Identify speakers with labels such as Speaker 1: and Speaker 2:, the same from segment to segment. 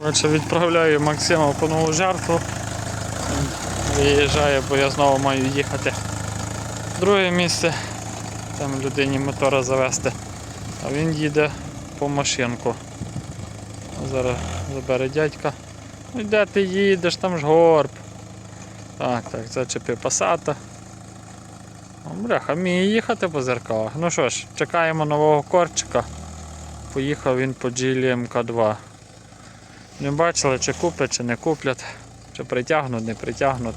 Speaker 1: Відправляю Максима по нову жертву. Виїжджає, бо я знову маю їхати друге місце. Там людині мотора завести. А він їде по машинку. Зараз забере дядька. Ну де ти їдеш, там ж горб. Так, так, зачепи пасата. О, Бляха, вміє їхати по зеркалах. Ну що ж, чекаємо нового корчика. Поїхав він по GLM К2. Не бачили, чи куплять, чи не куплять, чи притягнуть, не притягнуть.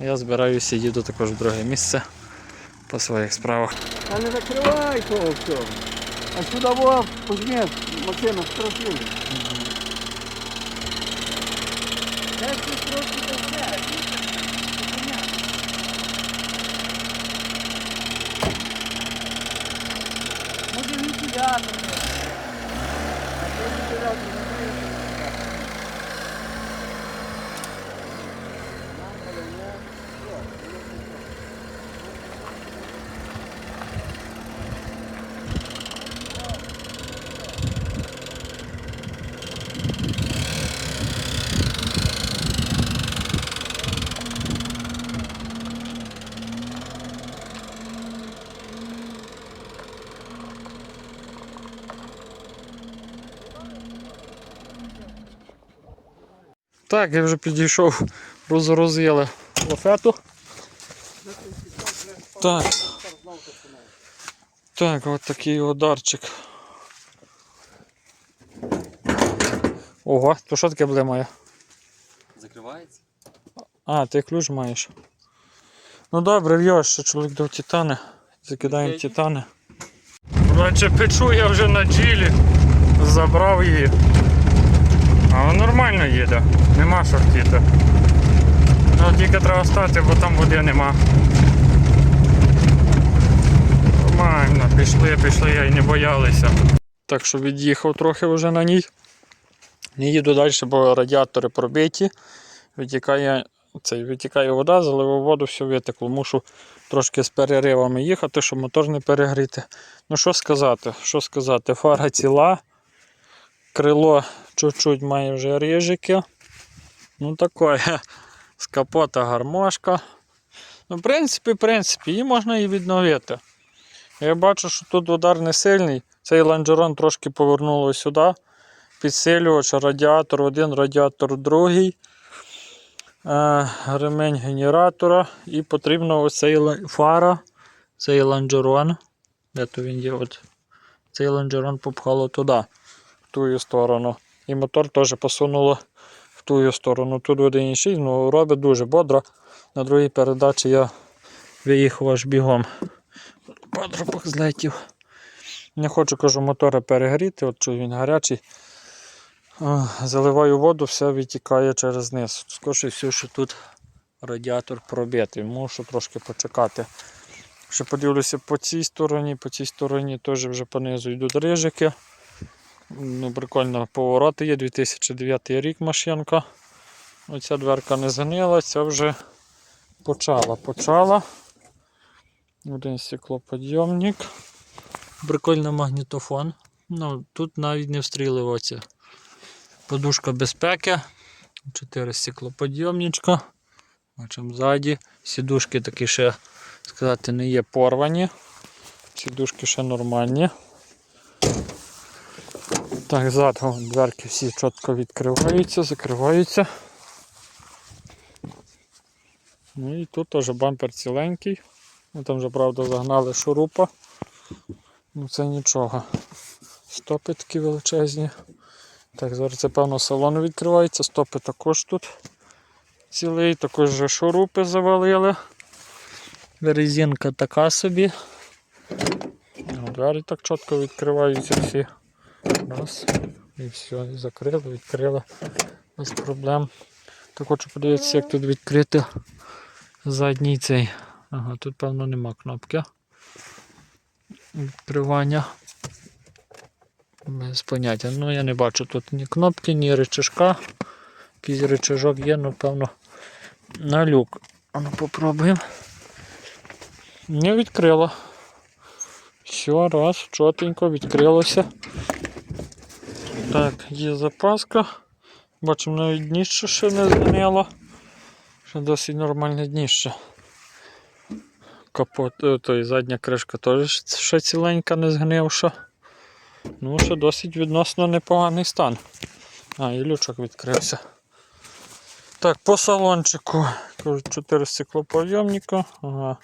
Speaker 1: Я збираюся їду також в друге місце по своїх справах.
Speaker 2: А не закривай того всього. А сюди во, пожми, Максима, спросили. Може вентилятор. А то вентилятор
Speaker 1: Так, я вже підійшов, розгрузили лафету. Так. Так, от такий ударчик. Ого, то що таке блимає?
Speaker 3: Закривається?
Speaker 1: А, ти ключ маєш. Ну добре, в'єш, що чоловік дав титани. Закидаємо титани. Коротше, печу я вже на джилі. Забрав її. Але нормально їде. Нема що хотіти. Ну тільки треба стати, бо там води нема. Нормально, пішли, пішли, й не боялися. Так що від'їхав трохи вже на ній. Не їду далі, бо радіатори пробиті. Витікає, цей, витікає вода, заливав воду, все витекло. Мушу трошки з переривами їхати, щоб мотор не перегріти. Ну що сказати? Що сказати? Фара ціла. Крило чуть-чуть має вже рижики. Ну таке. З капота гармошка. Ну, в принципі, в принципі, її можна і відновити. Я бачу, що тут удар не сильний. Цей лонжерон трошки повернуло сюди. Підсилювач, радіатор один, радіатор другий. Е, ремень генератора. І потрібно оцей фара, цей лонжерон. Де то він є? От. Цей лонжерон попхало туди, ту сторону. І мотор теж посунуло в ту сторону. Тут 1.6, ну робить дуже бодро. На другій передачі я виїхав аж бігом. Патрубок злетів. Не хочу, кажу, мотора перегріти, от чую він гарячий. Заливаю воду, все витікає через низ. Скоріше все, що тут радіатор пробитий. Мушу трошки почекати. Ще подивлюся по цій стороні, по цій стороні теж вже понизу йдуть рижики. Ну, прикольно повороти є, 2009 рік машинка. Оця дверка не згнила, ця вже почала. Почала. Один стеклоподйомник. Прикольний магнітофон. Ну, тут навіть не встріли оці. Подушка безпеки. 4 стеклоподйомничка. Бачимо ззаді. Сідушки такі ще, сказати, не є порвані. Сідушки ще нормальні. Так, ззаду дверки всі чітко відкриваються, закриваються. Ну і тут теж бампер ціленький. Ну, там вже, правда, загнали шурупа. Ну це нічого. Стопи такі величезні. Так, зараз це певно салон відкривається, стопи також тут цілий, також вже шурупи завалили. Резинка така собі. Ну, Двері так чітко відкриваються всі. Раз. І все, і закрили, відкрили без проблем. Так хочу подивитися, як тут відкрити задній цей. Ага, тут певно нема кнопки. Відкривання. Без поняття. Ну я не бачу тут ні кнопки, ні рычажка. Якийсь рычажок є, ну певно на люк. А ну попробуємо. Не відкрило. Все, раз, чотенько відкрилося. Так, є запаска. Бачимо навіть дніще ще не згнило. Ще досить нормальне дніще. Капот, е, той задня кришка теж ще ціленька не згнивша. Ну, ще досить відносно непоганий стан. А, і лючок відкрився. Так, по салончику. Кажуть, 4 стеклоподйомника. Ага.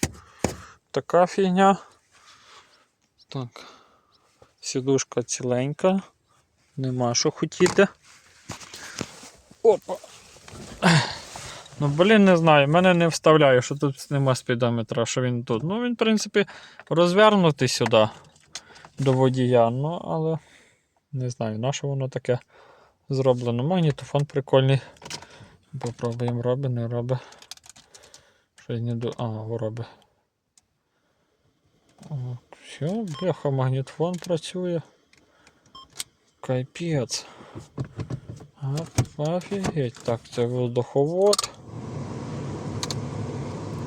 Speaker 1: Така фігня. Так. Сідушка ціленька. Нема що хотіти. Опа. Ну, блін, не знаю, мене не вставляє, що тут нема спідометра, що він тут. Ну, він, в принципі, розвернутий сюди до водія, ну, але не знаю, на що воно таке зроблено. Магнітофон прикольний. Попробуємо робить, не робить. Що я не до. А, робить. Все, бляха, магнітофон працює. Капець. Ага, Офігеть. Так, це воздуховод.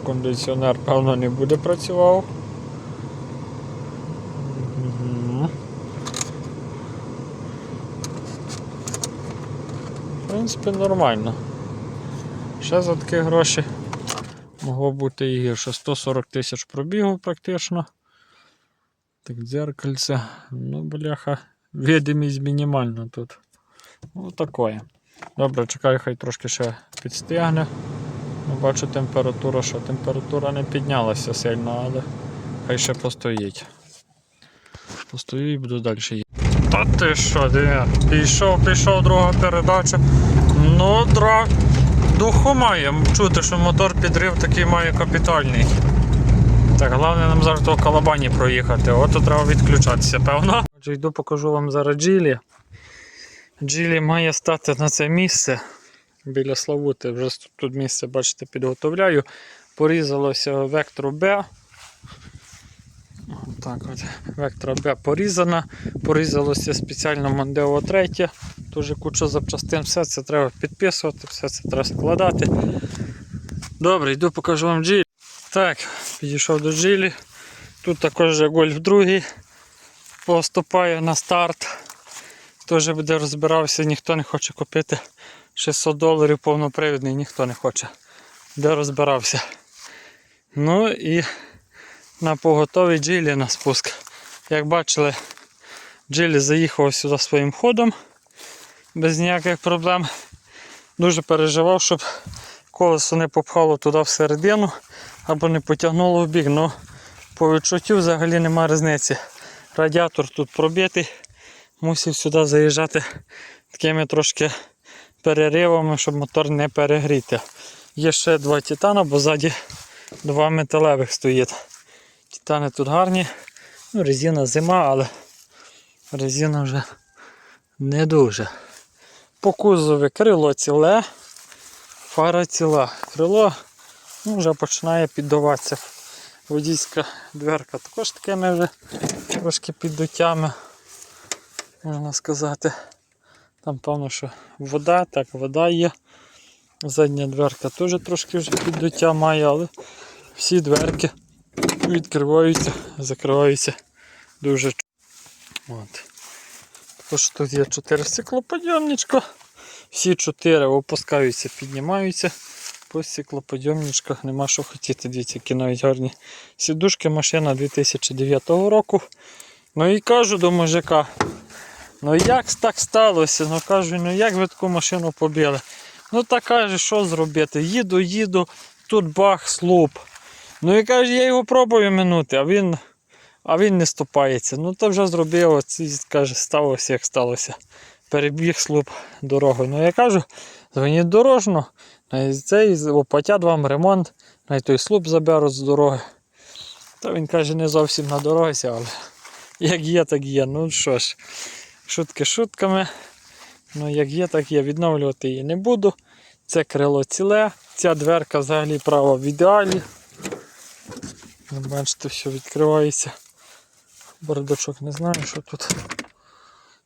Speaker 1: Кондиціонер, певно, не буде працював. В принципі, нормально. Ще за такі гроші могло бути і гірше. 140 тисяч пробігу практично. Так, дзеркальце. Ну, бляха, видимість мінімальна тут. Ну, такое. Добре, чекаю, хай трошки ще підстигне. Ну, бачу температура, що температура не піднялася сильно, але хай ще постоїть. Постою і буду далі їхати. Та ти що, диви, пішов, пішов друга передача. Ну, дра. Духу має. Чути, що мотор підрив такий має капітальний. Так, головне нам зараз того калабані проїхати. От треба відключатися, певно. Отже, йду покажу вам зараз джилі. Джилі має стати на це місце біля Славути. Вже тут місце, бачите, підготовляю. Порізалося вектор Б. Так от, вектора Б порізана. Порізалося спеціально Мондео 3. Дуже куча запчастин, все це треба підписувати, все це треба складати. Добре, йду покажу вам джилі. Так, підійшов до джилі. Тут також вже гольф другий поступає на старт. Теж буде розбирався, ніхто не хоче купити 600 доларів повнопривідний, ніхто не хоче. Де розбирався. Ну і на поготові джилі на спуск. Як бачили, джилі заїхав сюди своїм ходом без ніяких проблем. Дуже переживав, щоб колесо не попхало туди всередину або не потягнуло в бік. Ну, по відчуттю взагалі немає різниці. Радіатор тут пробитий, мусив сюди заїжджати такими трошки переривами, щоб мотор не перегріти. Є ще два титана, бо ззаді два металевих стоїть. Титани тут гарні. Ну, резина зима, але резина вже не дуже. По кузові крило ціле, фара ціла. Крило ну, вже починає піддаватися. Водійська дверка також такими вже трошки піддуттями, можна сказати. Там певно, що вода, так, вода є. Задня дверка теж трошки вже піддуття має, але всі дверки відкриваються, закриваються дуже. От. Також тут є 4 стеклоподйомничка. Всі 4 опускаються, піднімаються. По стеклоподйомничках нема що хотіти. Дивіться, які навіть гарні сідушки. Машина 2009 року. Ну і кажу до мужика, ну як так сталося? Ну кажу, ну як ви таку машину побили? Ну та каже, що зробити? Їду, їду, тут бах, слуп. Ну і каже, я його пробую минути, а він а він не ступається. Ну то вже зробив, оці, каже, сталося, як сталося. Перебіг слуп дорогою. Ну я кажу, дзвоніть дорожно, цей оплатять вам ремонт, на той слуп заберуть з дороги. Та він каже, не зовсім на дорозі, але як є, так є. Ну що ж, шутки шутками. Ну, як є, так є. Відновлювати її не буду. Це крило ціле, ця дверка взагалі права в ідеалі. Ви Бачите, все відкривається. Бардачок не знаю, що тут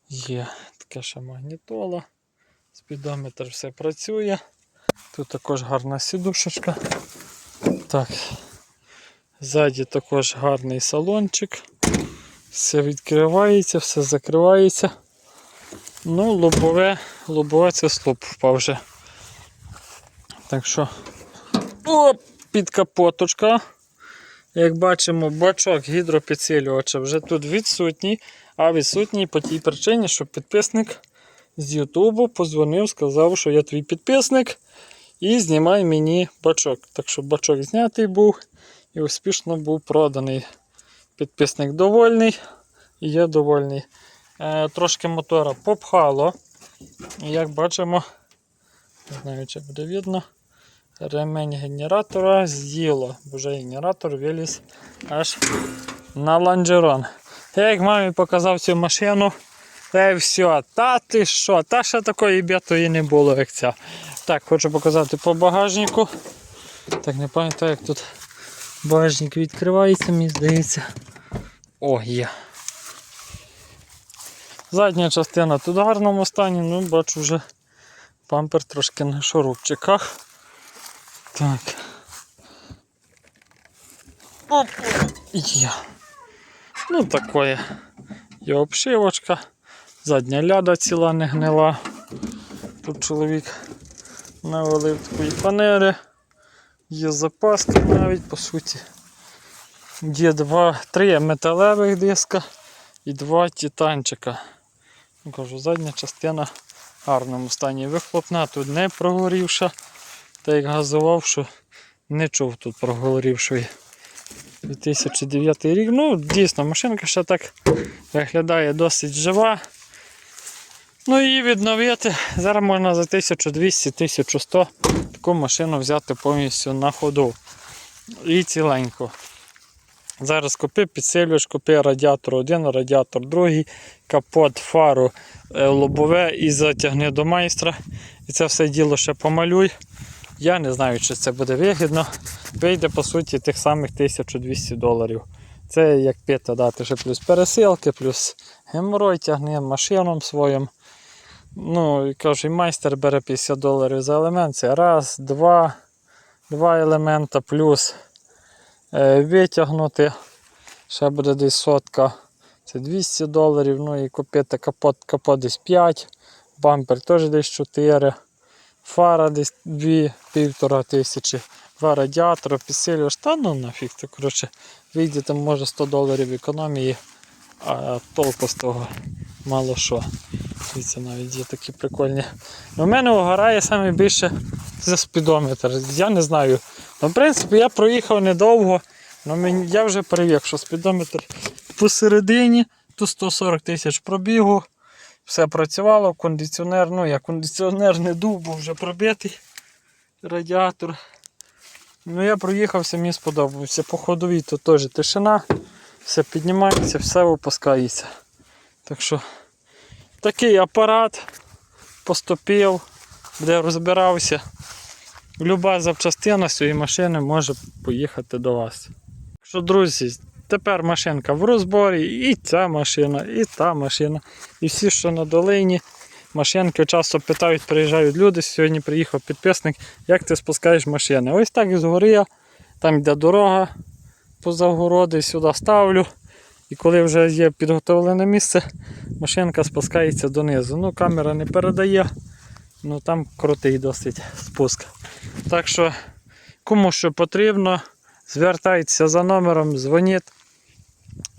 Speaker 1: є. Така ще магнітола. Спідометр все працює. Тут також гарна сідушечка. Так. Ззаді також гарний салончик. Все відкривається, все закривається. Ну, лобове лобове це слоп впав вже. Так що. Оп, під капоточка. Як бачимо, бачок гідропідсилювача вже тут відсутній, а відсутній по тій причині, що підписник з Ютубу позвонив, сказав, що я твій підписник і знімай мені бачок. Так що бачок знятий був і успішно був проданий. Підписник довольний і я довольний. Е, трошки мотора попхало. І як бачимо, не знаю, чи буде видно, ремень генератора з'їло, бо вже генератор виліз аж на лонжерон. Я як мамі показав цю машину, та й все, та ти що, та ще такої бітої не було, як ця. Так, хочу показати по багажнику. Так, не пам'ятаю, як тут багажник відкривається, мені здається. О, є. Задня частина тут в гарному стані, ну бачу вже пампер трошки на шурупчиках. Так. Оп. Є. Ну такое. Є обшивочка. Задня ляда ціла не гнила. Тут чоловік навалив такої фанери. Є запаска навіть по суті. Є два, три металевих диска і два титанчика. Кажу, задня частина в гарному стані. Вихлопна тут не прогорівша. Та як газував, що не чув тут прогорівшої. 2009 рік. Ну, дійсно, машинка ще так виглядає досить жива. Ну її відновити. Зараз можна за 1200-1100 таку машину взяти повністю на ходу. І ціленько. Зараз купи, підсилюєш, купи радіатор один, радіатор другий, капот, фару, е, лобове і затягни до майстра. І це все діло ще помалюй. Я не знаю, чи це буде вигідно. Вийде по суті тих самих 1200 доларів. Це як п'ята дати, ще плюс пересилки, плюс геморой тягне машинам своїм. Ну, і кажу, і майстер бере 50 доларів за елемент. Це раз, два, два елемента, плюс е, витягнути. Ще буде десь сотка. Це 200 доларів. Ну і купити капот, капот десь 5, бампер теж десь 4, фара десь 2, півтора тисячі, два радіатора, підсилювач. Та ну нафіг це, коротше, вийде там може 100 доларів економії, а толку з того мало що. Дивіться, навіть є такі прикольні. У мене вгорає саме більше за спідометр. Я не знаю. Ну, в принципі, я проїхав недовго, але я вже привик, що спідометр посередині, тут 140 тисяч пробігу. Все працювало, кондиціонер, ну я кондиціонер не дув, бо вже пробитий радіатор. Ну я проїхався, мені сподобався. По ходовій тут теж тишина, все піднімається, все випускається. Так що такий апарат поступив, де розбирався. Люба запчастина цієї машини може поїхати до вас. Так що, друзі, тепер машинка в розборі, і ця машина, і та машина, і всі, що на долині. Машинки часто питають, приїжджають люди. Сьогодні приїхав підписник, як ти спускаєш машини. Ось так згори, я, там йде дорога поза городи, сюди ставлю. І коли вже є підготовлене місце, машинка спускається донизу. Ну, камера не передає, ну там крутий досить спуск. Так що, кому що потрібно, звертайтеся за номером, дзвоніть,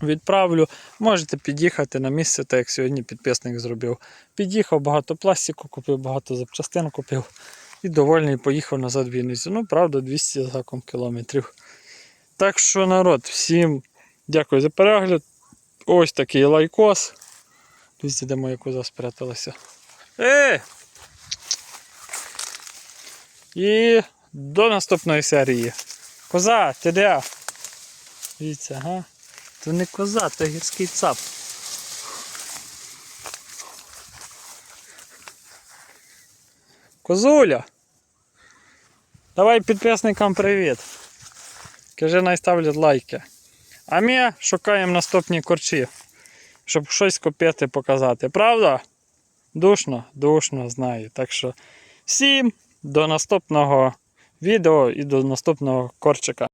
Speaker 1: відправлю. Можете під'їхати на місце, так як сьогодні підписник зробив. Під'їхав, багато пластику купив, багато запчастин купив. І довольний поїхав назад в Вінницю. Ну, правда, 200 з гаком кілометрів. Так що, народ, всім дякую за перегляд. Ось такий лайкос. Дивіться, де моя коза спряталася. Е! І до наступної серії. Коза, ти де? Дивіться, ага. Це не коза, це гірський цап. Козуля. Давай підписникам привіт. Кажи, най ставлять лайки. А ми шукаємо наступні корчі, щоб щось купити, показати. Правда? Душно, душно, знаю. Так що всім до наступного відео і до наступного корчика.